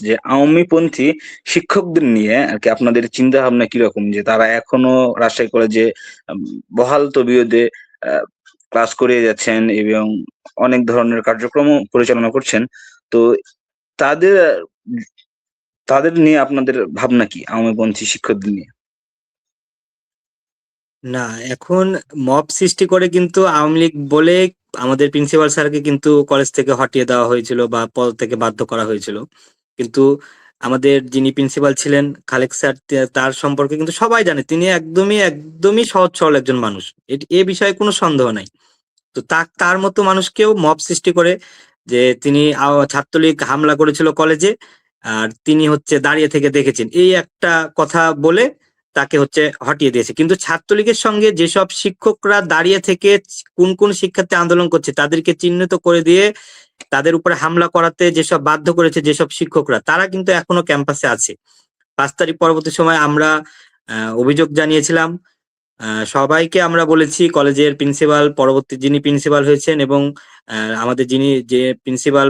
যে আওয়ামীপন্থী শিক্ষকদের নিয়ে আর কি আপনাদের চিন্তা ভাবনা কীরকম? যে তারা এখনও রাজশাহী কলেজে বহাল তবিয়তে ক্লাস করে যাচ্ছেন এবং অনেক ধরনের কার্যক্রম পরিচালনা করছেন। তো তাদের তাদের নিয়ে আপনাদের ভাবনা কি আওয়ামীপন্থী শিক্ষকদের নিয়ে? না, এখন মব সৃষ্টি করে কিন্তু আওয়ামী লীগ বলে আমাদের প্রিন্সিপাল স্যারকে কিন্তু কলেজ থেকে হটিয়ে দেওয়া হয়েছিল বা পদ থেকে বাধ্য করা হয়েছিল। কিন্তু আমাদের যিনি প্রিন্সিপাল ছিলেন, খালেক স্যার তার সম্পর্কে কিন্তু সবাই জানে। তিনি একদমই একদমই সহজ, সরল একজন মানুষ। এ- বিষয়ে কোনো সন্দেহ নাই। তো তা, তার মতো মানুষকেও মব সৃষ্টি করে যে তিনি ছাত্রলীগ হামলা করেছিল কলেজে, আর তিনি হচ্ছে দাঁড়িয়ে থেকে দেখেছেন। এই একটা কথা বলে তাকে হচ্ছে হটিয়ে দিয়েছে। কিন্তু ছাত্রলীগের সঙ্গে যেসব শিক্ষকরা দাঁড়িয়ে থেকে কোন কোন শিক্ষার্থী আন্দোলন করছে, তাদেরকে চিহ্নিত করে দিয়ে তাদের উপরে হামলা করাতে যেসব বাধ্য করেছে যেসব শিক্ষকরা, তারা কিন্তু এখনও ক্যাম্পাসে আছে। পাঁচ তারিখ পরবর্তী সময় আমরা অভিযোগ জানিয়েছিলাম। সবাইকে আমরা বলেছি, কলেজের প্রিন্সিপাল, পরবর্তী যিনি প্রিন্সিপাল হয়েছেন এবং আমাদের যিনি যে প্রিন্সিপাল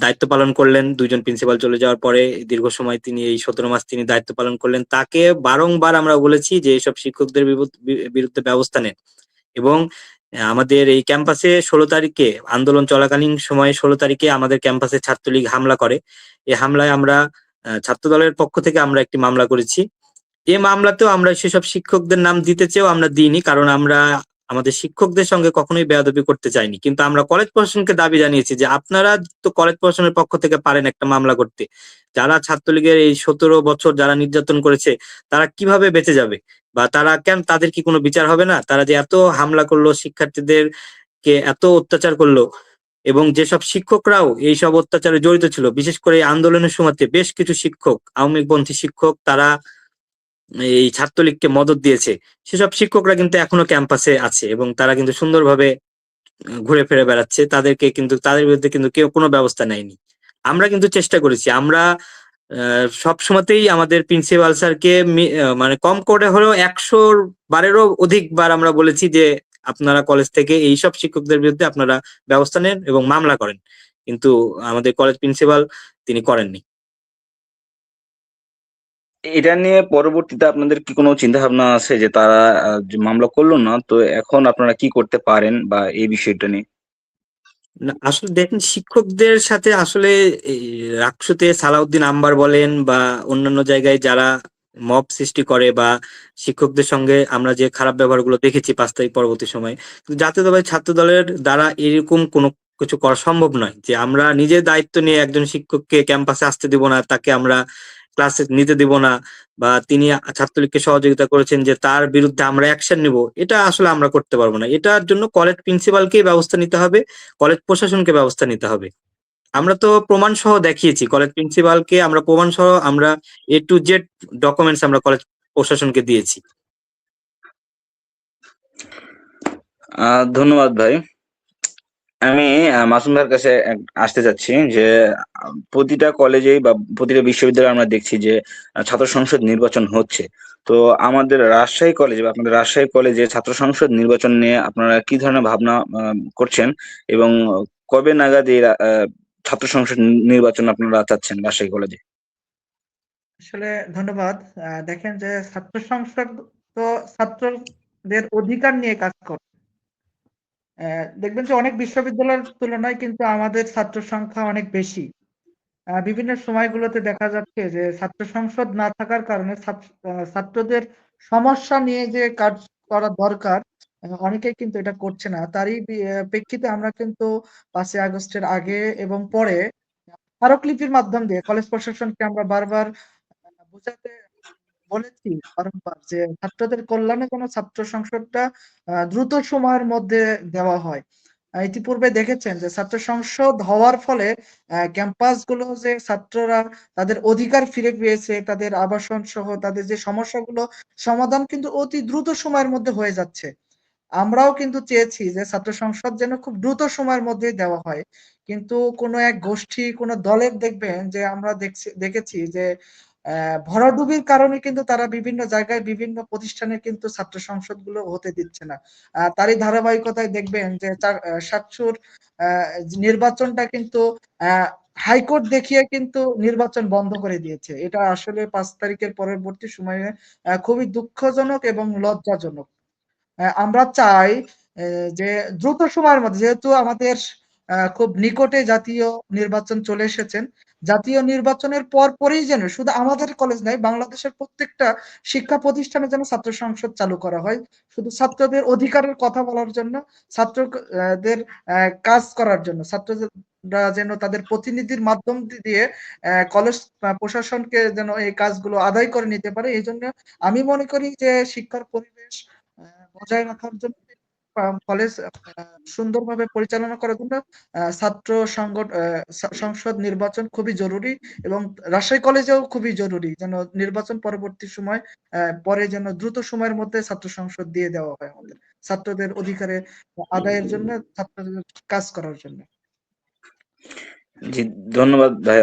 দায়িত্ব পালন করলেন, দুইজন প্রিন্সিপাল চলে যাওয়ার পরে দীর্ঘ সময় তিনি এই সতেরো মাস তিনি দায়িত্ব পালন করলেন। তাকে বারংবার আমরা বলেছি যে এইসব শিক্ষকদের বিরুদ্ধ- ব্যবস্থা নেন। এবং আমাদের এই ক্যাম্পাসে ষোলো তারিখে আন্দোলন চলাকালীন সময়ে ষোলো তারিখে আমাদের ক্যাম্পাসে ছাত্রলীগ হামলা করে। এই হামলায় আমরা ছাত্র দলের পক্ষ থেকে আমরা একটি মামলা করেছি। এ মামলাতেও আমরা সেসব শিক্ষকদের নাম দিতে চেয়েও আমরা দিইনি, কারণ আমরা আমাদের শিক্ষকদের সঙ্গে কখনোই বেয়াদবি করতে চাইনি। কিন্তু আমরা কলেজ প্রশাসনকে দাবি জানিয়েছি যে, আপনারা তো কলেজ প্রশাসনের পক্ষ থেকে পারেন একটা মামলা করতে। যারা ছাত্রলীগের এই সতেরো বছর যারা নির্যাতন করেছে, তারা কীভাবে বেঁচে যাবে? বা তারা কেন, তাদের কি কোনো বিচার হবে না? তারা যে এত হামলা করল শিক্ষার্থীদের কে এত অত্যাচার করল, এবং যেসব শিক্ষকরাও এই সব অত্যাচারে জড়িত ছিল, বিশেষ করে এই আন্দোলনের সময়তে বেশ কিছু শিক্ষক, আওয়ামী পন্থী শিক্ষক, তারা এই ছাত্রলীগকে মদত দিয়েছে। সেসব শিক্ষকরা কিন্তু এখনও ক্যাম্পাসে আছে এবং তারা কিন্তু সুন্দরভাবে ঘুরে ফিরে বেড়াচ্ছে। তাদেরকে কিন্তু, তাদের বিরুদ্ধে কিন্তু কেউ কোনো ব্যবস্থা নেয়নি। আমরা কিন্তু চেষ্টা করেছি। আমরা সব সময়তেই আমাদের প্রিন্সিপাল স্যারকে মানে কম করে হলেও একশো বারেরও অধিকবার আমরা বলেছি যে, আপনারা কলেজ থেকে এই সব শিক্ষকদের বিরুদ্ধে আপনারা ব্যবস্থা নেন এবং মামলা করেন। কিন্তু আমাদের কলেজ প্রিন্সিপাল তিনি করেননি। এটা নিয়ে পরবর্তীতে আপনাদের কি কোনো চিন্তা ভাবনা আছে যে তারা মামলা করল না? তো এখন আপনারা কি করতে পারেন বা এই বিষয়টা নিয়ে? না, আসলে দেখেন, শিক্ষকদের সাথে আসলে রাকসুতে সালাউদ্দিন আম্বার বলেন বা অন্যান্য জায়গায় যারা মব সৃষ্টি করে বা শিক্ষকদের সঙ্গে আমরা যে খারাপ ব্যবহারগুলো দেখেছি পাঁচ তারিখ পরবর্তী সময় জাতীয়তাবাদী ছাত্র দলের দ্বারা এরকম কোনো কিছু করা সম্ভব নয় যে আমরা নিজের দায়িত্ব নিয়ে একজন শিক্ষককে ক্যাম্পাসে আসতে দিব না, তাকে আমরা ক্লাসে নিতে দিব না বা তিনি ছাত্রলীগকে সহযোগিতা করেছেন যে তার বিরুদ্ধে আমরা অ্যাকশন নিব, এটা আসলে আমরা করতে পারব না। এটার জন্য কলেজ প্রিন্সিপালকেই ব্যবস্থা নিতে হবে কলেজ প্রশাসনকে ব্যবস্থা নিতে হবে। আমরা তো প্রমাণ সহ দেখিয়েছি কলেজ প্রিন্সিপালকে আমরা প্রমাণ সহ আমরা এ টু জেড ডকুমেন্টস আমরা কলেজ প্রশাসনকে দিয়েছি। ধন্যবাদ ভাই। আমি আহ, মাসুম ভাইয়ের কাছে আসতে চাচ্ছি যে প্রতিটা কলেজেই বা প্রতিটা বিশ্ববিদ্যালয়ে আমরা দেখছি যে ছাত্র সংসদ নির্বাচন হচ্ছে। তো আমাদের রাজশাহী কলেজে বা আপনাদের রাজশাহী কলেজে ছাত্র সংসদ নির্বাচন নিয়ে আপনারা কি ধরনের ভাবনা করছেন? এবং কবে নাগাদ এই ছাত্র সংসদ নির্বাচন আপনারা চাচ্ছেন রাজশাহী কলেজে? আসলে ধন্যবাদ। দেখেন যে ছাত্র সংসদ তো ছাত্রদের অধিকার নিয়ে কাজ করে। দেখবেন যে অনেক বিশ্ববিদ্যালয়ের তুলনায় কিন্তু আমাদের ছাত্র সংখ্যা অনেক বেশি। বিভিন্ন সময়গুলোতে দেখা যাচ্ছে যে ছাত্র সংসদ না থাকার কারণে ছাত্রদের সমস্যা নিয়ে যে কাজ করা দরকার অনেকেই কিন্তু এটা করছে না। তারই প্রেক্ষিতে আমরা কিন্তু পাঁচই আগস্টের আগে এবং পরে স্মারকলিপির মাধ্যম দিয়ে কলেজ প্রশাসনকে আমরা বারবার বোঝাতে বলেছি বারংবার যে ছাত্রদের কল্যাণে যেন ছাত্র সংসদটা দ্রুত সময়ের মধ্যে দেওয়া হয়। ইতিপূর্বে দেখেছেন যে ছাত্র সংসদ হওয়ার ফলে ক্যাম্পাসগুলো যে ছাত্ররা তাদের অধিকার ফিরে পেয়েছে, তাদের আবাসন সহ তাদের যে সমস্যাগুলো, সমাধান কিন্তু অতি দ্রুত সময়ের মধ্যে হয়ে যাচ্ছে। আমরাও কিন্তু চেয়েছি যে ছাত্র সংসদ যেন খুব দ্রুত সময়ের মধ্যেই দেওয়া হয়। কিন্তু কোনো এক গোষ্ঠী, কোনো দলের দেখবেন যে আমরা দেখছি, দেখেছি যে ভরাডুবির কারণে কিন্তু তারা বিভিন্ন জায়গায় বিভিন্ন প্রতিষ্ঠানে কিন্তু ছাত্র সংসদগুলো হতে দিচ্ছে না। তারই ধারাবাহিকতায় দেখবেন যে সাতসুর নির্বাচনটা কিন্তু হাইকোর্ট দেখিয়ে কিন্তু নির্বাচন বন্ধ করে দিয়েছে। এটা আসলে পাঁচ তারিখের পরবর্তী সময়ে খুবই দুঃখজনক এবং লজ্জাজনক। আমরা চাই যে দ্রুত সময়ের মধ্যে, যেহেতু আমাদের খুব নিকটে জাতীয় নির্বাচন চলে এসেছেন। জাতীয় নির্বাচনের পর পরেই যেন শুধু আমাদের কলেজ নাই, বাংলাদেশের প্রত্যেকটা শিক্ষা প্রতিষ্ঠানে যেন ছাত্র সংসদ চালু করা হয়। শুধু ছাত্রদের অধিকারের কথা বলার জন্য, ছাত্রদের কাজ করার জন্য, ছাত্ররা যেন তাদের প্রতিনিধির মাধ্যম দিয়ে কলেজ প্রশাসনকে যেন এই কাজগুলো আদায় করে নিতে পারে। এই জন্য আমি মনে করি যে শিক্ষার পরিবেশ বজায় রাখার জন্য কলেজ সুন্দরভাবে পরিচালনা করার জন্য ছাত্র সংসদ নির্বাচন খুবই জরুরি এবং রাজশাহী কলেজেও খুবই জরুরি যেন নির্বাচন পরবর্তী সময় পরে যেন দ্রুত সময়ের মধ্যে ছাত্র সংসদ দিয়ে দেওয়া হয় আমাদের, ছাত্রদের অধিকারে আদায়ের জন্য, ছাত্রদের কাজ করার জন্য। জি, ধন্যবাদ ভাই